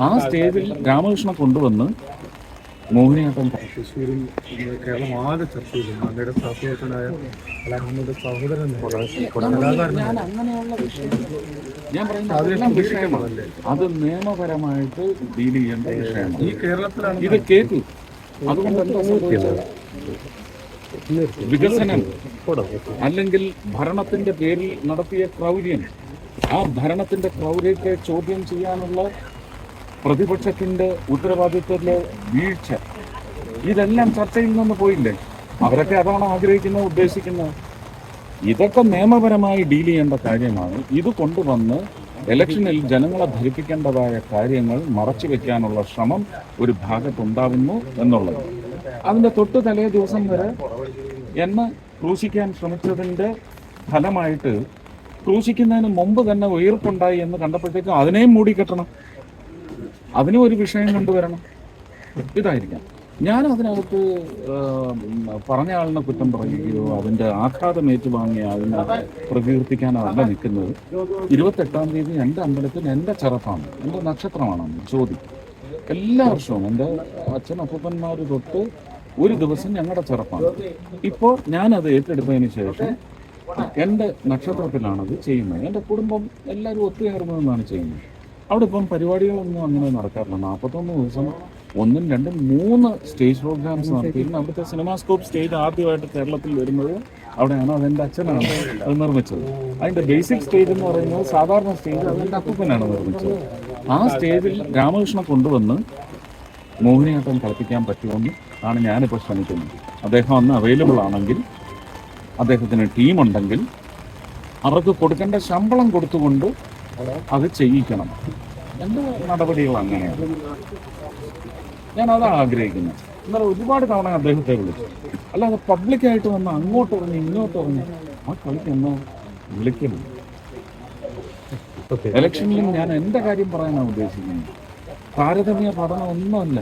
ആ സ്റ്റേജിൽ രാമകൃഷ്ണ കൊണ്ടുവന്ന് മോഹിനിയാട്ടം തൃശ്ശൂരിൽ കേരളം ആകെ ചർച്ച ചെയ്യുന്നു അങ്ങയുടെ സഹോദരനായ കലാമമ്മയുടെ സഹോദരൻ ഞാൻ പറയുന്നത് അത് നിയമപരമായിട്ട് ഡീൽ ചെയ്യേണ്ട വിഷയമാണ്. ഈ കേരളത്തിലാണ് ഇത് കേട്ടു. അതുകൊണ്ട് എന്താ വികസനം. അല്ലെങ്കിൽ ഭരണത്തിന്റെ പേരിൽ നടത്തിയ ക്രൗര്യം. ആ ഭരണത്തിന്റെ ക്രൗര്യത്തെ ചോദ്യം ചെയ്യാനുള്ള പ്രതിപക്ഷത്തിന്റെ ഉത്തരവാദിത്വത്തിലെ വീഴ്ച. ഇതെല്ലാം ചർച്ചയിൽ നിന്ന് പോയില്ലേ? അവരൊക്കെ അതാണ് ആഗ്രഹിക്കുന്നത് ഉദ്ദേശിക്കുന്നത്? ഇതൊക്കെ നിയമപരമായി ഡീൽ ചെയ്യേണ്ട കാര്യമാണ്. ഇത് കൊണ്ടുവന്ന് ഇലക്ഷനിൽ ജനങ്ങളെ ധരിപ്പിക്കേണ്ടതായ കാര്യങ്ങൾ മറച്ചു വെക്കാനുള്ള ശ്രമം ഒരു ഭാഗത്തുണ്ടാവുന്നു എന്നുള്ളത്. അതിന്റെ തൊട്ട് തലേ ദിവസം വരെ എന്നെ ക്രൂശിക്കാൻ ശ്രമിച്ചതിന്റെ ഫലമായിട്ട് ക്രൂശിക്കുന്നതിന് മുമ്പ് തന്നെ ഉയർപ്പുണ്ടായി എന്ന് കണ്ടപ്പോഴത്തേക്കും അതിനെയും മൂടിക്കെട്ടണം. അതിനും ഒരു വിഷയം കൊണ്ടുവരണം. ഇതായിരിക്കാം. ഞാൻ അതിനകത്ത് പറഞ്ഞ ആളിനെ കുറ്റം പറയുകയോ അതിന്റെ ആഘാതം ഏറ്റുവാങ്ങിയ ആളിനെ പ്രകീർത്തിക്കാനല്ല നിൽക്കുന്നത്. ഇരുപത്തെട്ടാം തീയതി എന്റെ അമ്പലത്തിൽ എന്റെ ചെറുപ്പാണ് എന്റെ നക്ഷത്രമാണ് ചോദ്യം എല്ലാ വർഷവും എന്റെ അച്ഛൻ അപ്പൂപ്പന്മാർ തൊട്ട് ഒരു ദിവസം ഞങ്ങളുടെ ചെറുപ്പാണ് ഇപ്പോൾ ഞാനത് ഏറ്റെടുത്തതിന് ശേഷം എന്റെ നക്ഷത്രത്തിലാണത് ചെയ്യുന്നത്. എന്റെ കുടുംബം എല്ലാവരും ഒത്തുചേർന്നതെന്നാണ് ചെയ്യുന്നത്. അവിടെ ഇപ്പം പരിപാടികളൊന്നും അങ്ങനെ നടക്കാറില്ല. നാൽപ്പത്തൊന്ന് ദിവസം ഒന്നും രണ്ടും മൂന്ന് സ്റ്റേജ് പ്രോഗ്രാംസ് നടത്തിയിരുന്നു അവിടുത്തെ സിനിമാസ്കോപ്പ് സ്റ്റേജ് ആദ്യമായിട്ട് കേരളത്തിൽ വരുന്നത് അവിടെയാണ് അതെന്റെ അച്ഛനാണ് അത് നിർമ്മിച്ചത്. അതിന്റെ ബേസിക് സ്റ്റേജ് എന്ന് പറയുന്നത് സാധാരണ സ്റ്റേജ് അതെന്റെ അപ്പൂപ്പനാണ് നിർമ്മിച്ചത്. ആ സ്റ്റേജിൽ രാമകൃഷ്ണ കൊണ്ടുവന്ന് മോഹിനിയാട്ടം കളിപ്പിക്കാൻ പറ്റുമെന്ന് ആണ് ഞാനിപ്പോൾ ശ്രമിക്കുന്നത്. അദ്ദേഹം അന്ന് അവൈലബിൾ ആണെങ്കിൽ അദ്ദേഹത്തിന് ടീമുണ്ടെങ്കിൽ അവർക്ക് കൊടുക്കേണ്ട ശമ്പളം കൊടുത്തുകൊണ്ട് അത് ചെയ്യിക്കണം. എന്റെ നടപടികൾ അങ്ങനെയാണ്. ഞാൻ അത് ആഗ്രഹിക്കുന്നത് എന്നാൽ ഒരുപാട് തവണ അദ്ദേഹത്തെ വിളിച്ചു. അല്ലാതെ പബ്ലിക്കായിട്ട് വന്ന് അങ്ങോട്ട് ഇറങ്ങി ഇങ്ങോട്ട് ഇറങ്ങി ആ കളിക്ക് എന്നാ വിളിക്കണം ഓക്കെ. ഇലക്ഷനിലും ഞാൻ എന്റെ കാര്യം പറയാനാണ് ഉദ്ദേശിക്കുന്നത്. താരതമ്യ പഠനം ഒന്നുമല്ല.